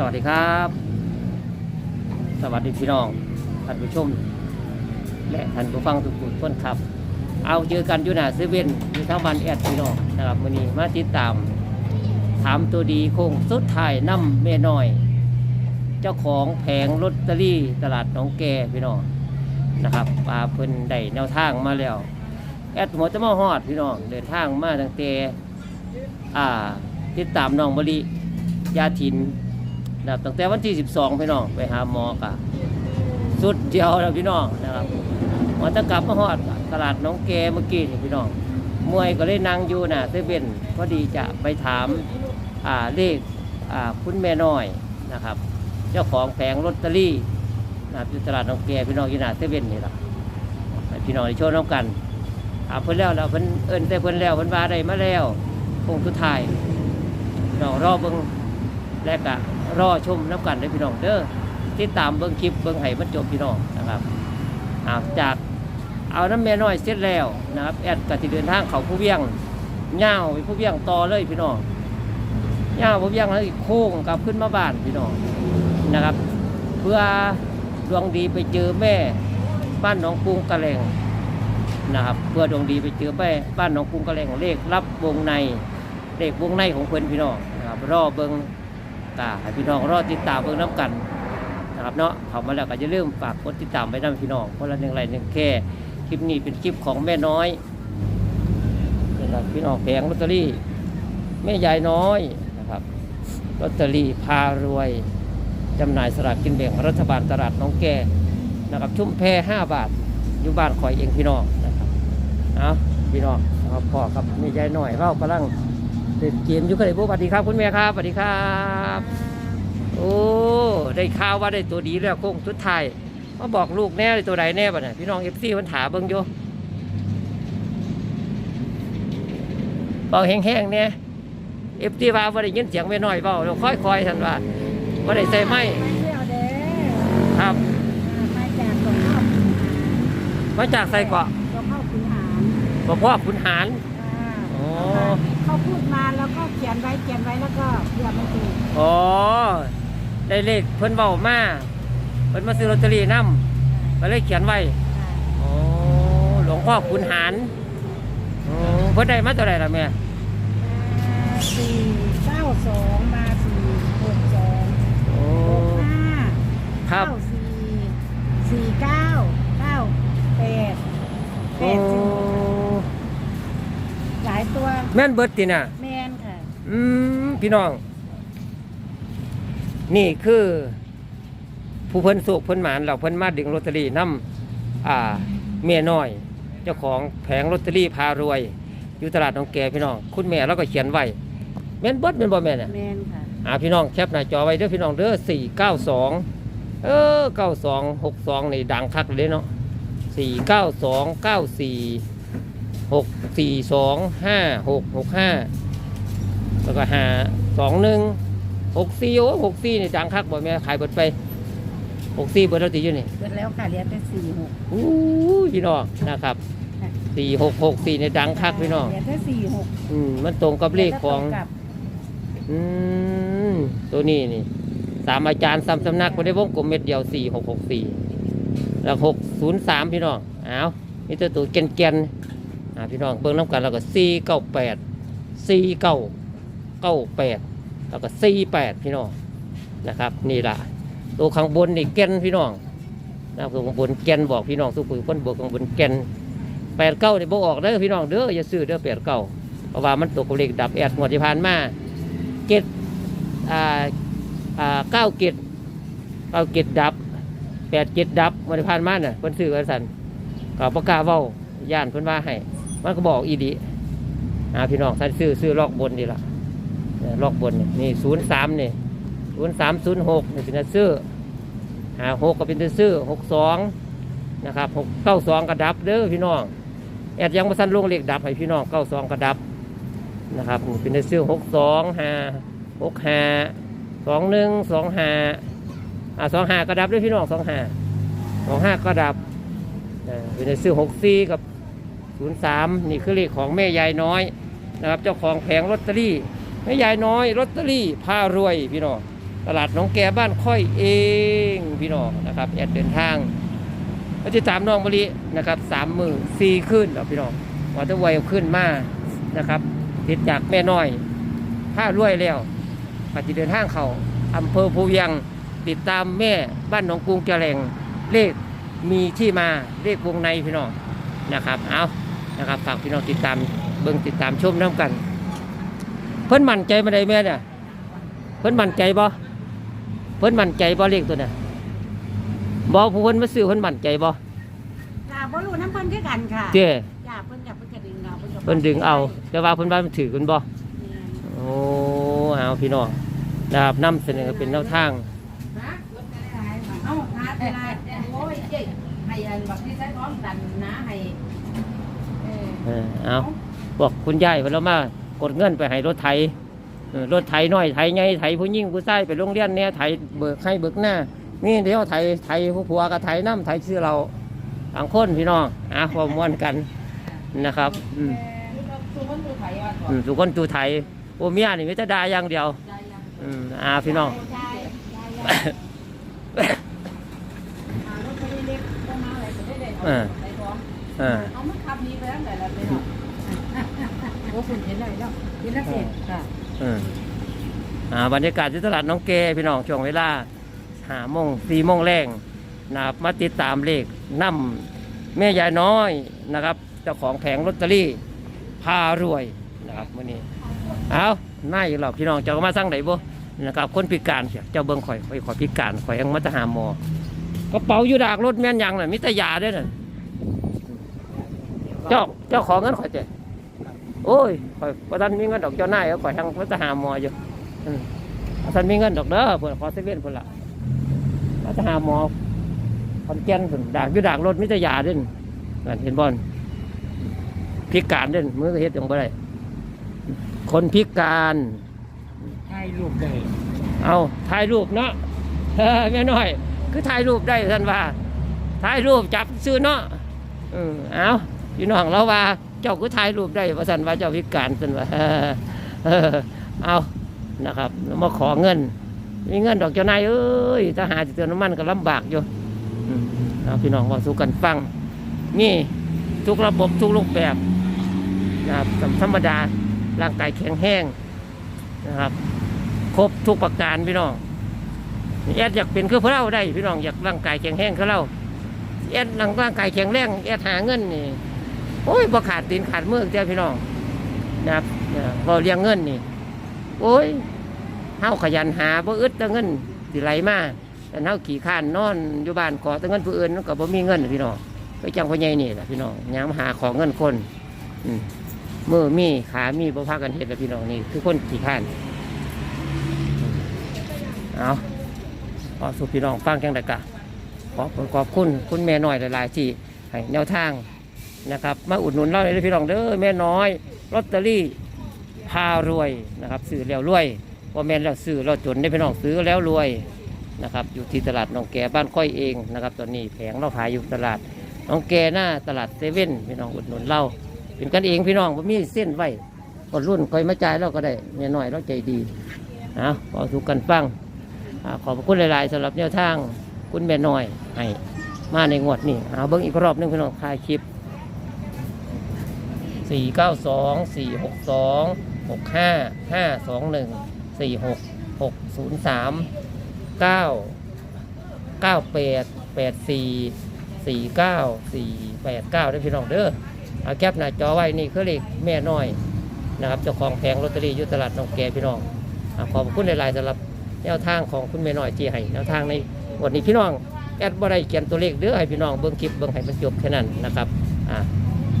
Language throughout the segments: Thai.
สวัสดีครับ สวัสดีพี่น้องท่านผู้ชม และท่านผู้ฟังทุกคนครับ เอาเจอกันอยู่หน้าเซเว่นอยู่ทางบ้านแอดพี่น้องนะครับวันนี้มาติดตาม ถามตัวดีโค้งสุดท้ายน้ำเมน้อย เจ้าของแผงลอตเตอรี่ตลาดหนองแกพี่น้องนะครับปลาเพิ่นได้แนวทางมาแล้ว แอดหัวจะมาฮอดพี่น้องเดินทางมาตั้งแต่อ่าติดตามน้องบริยาถิน นะครับตั้งแต่วันที่ 12 พี่น้องไปหาหมอกะสุดเดียวแล้วพี่น้องนะครับมันจะกลับมาฮอดตลาดน้องแกเมื่อกี้นี่พี่น้องมวยก็เลยนั่งอยู่น่ะเซเว่นพอดีจะไปถามอ่าเลขอ่าคุณแม่น้อยนะครับ เจ้าของแผงลอตเตอรี่นะครับอยู่ตลาดน้องแกพี่น้องอยู่หน้าเซเว่นนี่แหละให้พี่น้องได้โชว์น้องกันถามเพิ่นแล้วแล้วเพิ่นเอิ้นแต่เพิ่นแล้วเพิ่นว่าได้มาแล้วคงสุดท้ายน้องรอเบิ่ง และก็รอชมน้ำกันเด้พี่น้องเด้อติดตามเบิ่งคลิปเบิ่งให้มันจบพี่น้องนะครับาจากเอาน้ำแม่น้อยเสร็จแล้วนะครับแอดก็สิเดินทางเขาผู้เวียงย่าไปผู้เวียงต่อเลยพี่น้องย่าผู้เวียงแล้วอีกโค้งกลับขึ้นมาบ้านพี่น้องนะครับ เพื่อดวงดีไปเจอแม่ บ้านหนองกรุงกะแหลงนะครับ เพื่อดวงดีไปเจอไปบ้านหนองกรุงกระแลงเลขรับวงในเลขวงในของเพื่อนพี่น้องนะครับรอเบิง กาให้พี่น้องรอติดตามเบิงน้ำกันนะครับเนาะเขามาแล้วก็จะเริ่าลืมฝากกดติดตามไปน้ำพี่น้องคนละหนึ่งไรหนึ่งแค่คลิปนี้เป็นคลิปของแม่น้อยนี่แหละพี่น้องแผงลอตเตอรี่แม่ยายน้อยนะครับลอตเตอรี่พารวยจำหน่ายสลากกินแบ่งรัฐบาลตลาดน้องแก่นะครับชุ่มแพห้าบาทอยู่บ้านคอยเองพี่น้องนะครับเอาพี่น้องครับพ่อครับแมีใจหน่อยเรากำลัง เล่นเกมอยู่กันเลยสวัสดีครับคุณแม่ครับสวัสดีครับ โอ้ได้ข่าวว่าได้ตัวดีแล้วโค้งสุดท้ายมาบอกลูกแน่เลยตัวใดแน่บ่เนี่ยพี่น้องเอฟซีมันถามเบิ่งอยู่บอกแห้งๆเนี่ยเอฟซีว่าบ่ได้ยินเสียงแม่น้อยเบาเราค่อยๆทันว่าบ่ได้ใส่ไม้เที่ยวเด้อครับ มาจากหลวงพ่อขุนหารมาจากใส่เกาะหลวงพ่อขุนหารบ่พ่อขุนหารอ่าอ๋อ เขาพูดมาแล้วก็เขียนไว้เขียนไว้แล้วก็เพื่อมันถูกอ๋อ ได้เลขเพิ่นเบามาเพิ่นมาซื้อลอตเตอรี่นํก็เลยเขียนไว้อ่าอ๋อหลวงพ่อขุนหารอ๋อเพิ่นได้มาเท่าไหร่ล่ะแม่สี่เก้าสองมาสี่หกสองโอ้หกห้าครับเก้าสี่สี่เก้าเก้าแปดแปโอ้ดสี่หลาย ตัว แม่นเบิดติน่ะ แมนค่ะ อืมพี่น้อง นี่คือ ผู้เพิ่นสุกเพิ่นหมานเราเพิ่นมาดึงลอตเตอรี่นํอ่า เมียน้อย เจ้าของแผงลอตเตอรี่พารวย อยู่ตลาดหนองแกพี่น้อง คุณแม่เราก็เขียนไว้แม่นเบิดแม่นบ่แม่น่ะแมนค่ะ อ่าพี่น้องแคปหน้าจอไว้เด้อพี่น้องเด้อสี่เก้าสองเออเก้าสองหกสองนี่ดังคักเลยเนาะสี่เก้าสองเก้าสี่ห กสี่สองห้าหกหกห้าแล้วก็ห้าสองหนึ่งหกสี่โอ้หกสี่นี่ดังคักบ่แม่ขายเบิดไปหกสี่เบิดแล้วตีอยู่นี่เกิดแล้วค่ะเหรียญเป็นสี่หกอู้พี่น้องนะครับสี่หกหกสี่นี่ดังคักพี่น้องเหรียญแค่สี่หกอืมมันตรงกับเลขของแล้วก็ตรกับอืมตัวนี้นี่สามอาจารย์ซ้ำสำนักคนได้วงกลมเม็ดเดียวสี่หกหกสี่แล้วหกศูนย์สามพี่น้องอ้าวนี่ตัวตัวเกนเกนๆ อ่าพี่น้องเบิ่งน้ำกันแล้วก็สี่เก้าแปดสี่เก้าเก้าแปดแล้วก็สี่แปดพี่น้องนะครับ นี่ล่ะตัวข้างบนนี่เกนพี่น้องนะครับตัวข้างบนเกนบอกพี่น้องสุขุมคนบอกข้างบนเกนแปดเก้าเนี่ยบอกออกเด้อพี่น้องเด้ออย่าซื้อเด้อแปดเก้าเพราะว่ามันตกกับเลขดับแอดงวดที่ผ่านมาเกตอ่าอ่าเก้าเกตเก้าเกตดับแปดเกตดับวันผ่านมาน่ะเพิ่นซื้อกันสันก็ประกล้าเว้าย่านเพิ่นว่าให้ มันก็บอกอีดีอ่าพี่น้องท่านซื้อซื้อลอกบนดีละลอกบนนี่นี่ศูนย์สามนี่ศูนย์สามศูนย์หกนี่เป็นซื้อหาหกก็เป็นซื้อหกสองนะครับหกเก้าสองกระดับเด้อพี่น้องแอดยังมาสั้นลงเลขดับให้พี่น้องเก้าสองกระดับนะครับเป็นซื้อหกสองห้าหกห้าสองหนึ่งสองห้าอ่าสองห้าก็ดับด้วยพี่น้องสองห้าสองห้าก็ดับเป็นในซื้อหกสี่กับ ศูนย์สามนี่คือเลขของแม่ยายน้อยนะครับเจ้าของแผงลอตเตอรี่แม่ยายน้อยลอตเตอรี่พารวยพี่น้องตลาดหน้องแกบ้านค่อยเองพี่น้องนะครับแอดเดินทางก็จะตามน้องมะลินะครับสามมือสี่ขึ้นแล้วพี่น้องวอเตอร์ไวขึ้นมานะครับติดจากแม่น้อยผ้ารวยแล้วปฏิเดินทางเขาอำเภอภูเวียงติดตามแม่บ้านหนองกรุงแกแหลงเลขมีที่มาเลขวงในพี่น้องนะครับ เอา นะครับฝากพี่น้องติดตามเบิ่งติดตามชมน้ำกัน เพิ่นมั่นใจมาได้แม่เนี่ยเพิ่นมั่นใจบ่เพิ่นมั่นใจบ่เลขตัวน่ะบ่ผู้เพิ่นมาซื้อเพิ่นมั่นใจบ่จ้าบ่รู้น้ำเพิ่นคือกันค่ะเจ้จ้าเพิ่นกับเพิ่นก็ดึงเอาเพิ่นก็เพิ่นดึงเอา แต่ว่าเพิ่นว่ามันถือกันบ่แม่นโอ้เอาพี่น้องนะครับนำเสนอเป็นแนวทางเอ้าหาเวลาโอ้ยเจ๊ให้อันบักที่ใช้พร้อมกันนะให้เออเออเอาบอกคุณยายเพิ่นแล้วมากดเงินไปให้รถไถเออรถไถน้อยไถใหญ่ไถผู้หญิงผู้ชายไปโรงเรียนเนี่ยไถเบิกให้เบิกหน้านี่เดี๋ยวไถไถผู้ผัวก็ไถน้ำไถชื่อเราต่างคนพี่น้องอะความม่วนกันนะครับอืมสุวรรณภูไทยว่าอืมสุคนตูไทยโอเมียนี่มิตรดาอย่างเดียวได้ยังอืมอาพี่น้องได้ได้ได้หารถไปเล็กๆก็มาอะไรก็ได้ได้เออใช้พร้อมเออ เอามันขับนี้ไปแล้วแต่ละไปเนาะ โอ้คุณเห็นเลยแล้วเห็นแล้วเสร็จค่ะเอออ่าบรรยากาศที่ตลาดน้องเกพี่น้องช่วงเวลาหาโมงสี่โมงแรงนะครับมาติดตามเลขนํแม่ยายน้อยนะครับเจ้าของแผงลอตเตอรี่พารวยนะครับมื่อนี้เอาหน้าอยู่หรอกพี่น้องเจ้าก็มาสร้างไหนบ่นะครับคนพิการเสียเจ้าเบิ้งข่อยข่อยข่อยพิการข่อยยังมาจะหาหมอกระเป๋าอยู่ดากรถแม่นยังน่ะมิตรยาเด้วยน่ะเจ้าเจ้าของเงินข่อยเจ้ โอ้ยข่อยประทันมีเงินดอกเจ้านายเอาข่อยทางพัฒหาหมออยู่อืมประทันมีเงินดอกเด้อเพื่อนขอเซเว่นเพื่อนละพัฒหาหมอคอนแก่นเพิ่นด่างอยู่ด่างรถมิตรยาเด่นนั่นเห็นบอลพิการเด่นมือก็เฮ็ดจังบ่ได้คนพิการถ่ายรูปได้ เอาถ่ายรูปเนาะเออแม่น้อย คือถ่ายรูปได้ท่านว่าถ่ายรูปจับซื้อเนาะเออเอาพี่น้องเราว่า เจ้าก็ถ่ายรูปได้ว่าสันว่าเจ้าพิการสันว่าเออเอานะครับมาขอเงิน มีเงินดอกเจ้านายเอ้ยถ้าหาจิตเตือนน้ำมันก็ลำบากอยู่พี่น้องว่าสู้กันฟังนี่ทุกระบบทุกรูปแบบนะครับธรรมดาร่างกายแข็งแห้งนะครับ ครบทุกประการพี่น้องแอดอยากเป็นคือพวกเราได้ พี่น้องอยากร่างกายแข็งแรงคือเราแอดร่างร่างกายแข็งแรงแอดหาเงินนี่ โอ้ยบ่ขาดตีนขาดมือเจ้าพี่น้องนะครับเนี่ยบ่เลี้ยงเงินนี่ โอ้ยเฮาขยันหาบ่อึดแต่เงินสิไหลมาแต่เฮาขี่ข้านนอนอยู่บ้านขอแต่เงินผู้อื่นก็บ่มีเงินพี่น้องก็จังพ่อใหญ่นี่แหละพี่น้องยามหาของเงินคนมือมีขามีบ่พากันเฮ็ดแล้วพี่น้องนี่คือคนขี่ข้านเอาขอสุพี่น้องฟังจังไดกะขอขอบคุณคุณแม่น้อยหลายๆที่ให้แนวทาง นะครับ มาอุดหนุนเราเลยพี่น้องเด้อแม่น้อยลอตเตอรี่พารวยนะครับซื้อแล้วรวยพอแม่นแล้วซื้อแล้วจนได้พี่น้องซื้อแล้วรวยนะครับ อยู่ที่ตลาดหนองแก่บ้านค่อยเองนะครับ ตอนนี้แผงเราขายอยู่ตลาดหนองแกหน้าตลาดเซเว่นพี่น้องอุดหนุนเราเป็นกันเองพี่น้องว่ามีเส้นไว้ก็รุ่นคอยมาจ่ายเราก็ได้แม่น้อยเราใจดีนะขอสุกกันฟังอขอบคุณหลาย ๆสำหรับแนวทางคุณแม่น้อยให้มาในงวดนี้เอาเบิ้งอีกรอบนึงพี่น้องคลายคลิป 4 9 2 4 6 2 6 5 5 2 1 4 6 6 0 3 9 9 8 8 4 4 9 4 8 9ได้พี่น้องเด้อเอาแคปหน้าจอไว้นี่คือเลขแม่น้อยนะครับเจ้าของแผงลอตเตอรี่ยุตลาดนองแกพี่น้องอ่าขอบคุณหลายๆสำหรับแนวทางของคุณแม่น้อยที่ให้แนวทางในวันนี้พี่น้องแอดบ่ได้เขียนตัวเลขเด้อให้พี่น้องเบิ่งคลิปเบิ่งให้มันจบแค่นั้นนะครับอ่า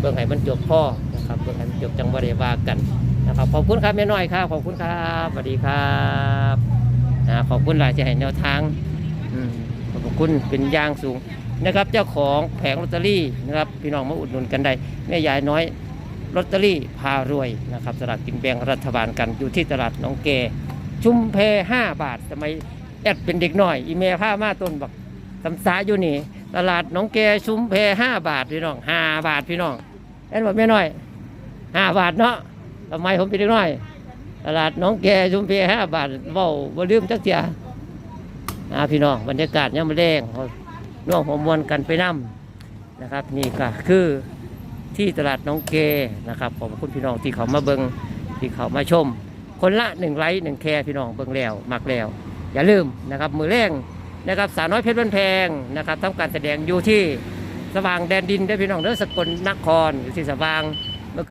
เบิ่งให้มันจบพ่อ นะครับเบิ่งให้มันจบจังบ่ได้ว่ากันนะครับขอบคุณครับแม่น้อยครับขอบคุณครับสวัสดีครับอ่าขอบคุณหลายที่ให้แนวทางอืขอบคุณเป็นย่างสูงนะครับ เจ้าของแผงลอตเตอรี่นะครับพี่น้องมาอุดหนุนกันได้แม่ยายน้อยลอตเตอรี่พารวยนะครับสลากกินแบ่งรัฐบาลกันอยู่ที่ตลาดหนองแกชุมเพห้าบาทสมัยแอดเป็นเด็กหน่อย อีเมผ้ามาต้นบอกตำสาอยู่นี่ ตลาดน้องแกชุมเพห้าบาทพี่น้องห้าบาทพี่น้องแอดบอกไม่น้อย ห้าบาทเนาะสมัยผมเป็นเด็กน้อย ตลาดน้องแกชุมเพห้าบาทเว้าบ่ลืมจักเสียอาพี่น้องบรรยากาศย่ำแรงร่วมหัวมวลกันไปนํนะครับ นี่ก็คือที่ตลาดน้องเกนะครับขอบคุณพี่น้องที่เขามาเบิงที่เขามาชม คนละหนึ่งไลค์หนึ่งแคร์พี่น้องเบิงแล้วมักแล้ว อย่าลืมนะครับมือแรงนะครับสาวน้อยเพชรบ้านแพงนะครับทำการแสดงอยู่ที่สว่างแดนดินได้พี่น้องเด้อสกลนครอยู่ที่สว่าง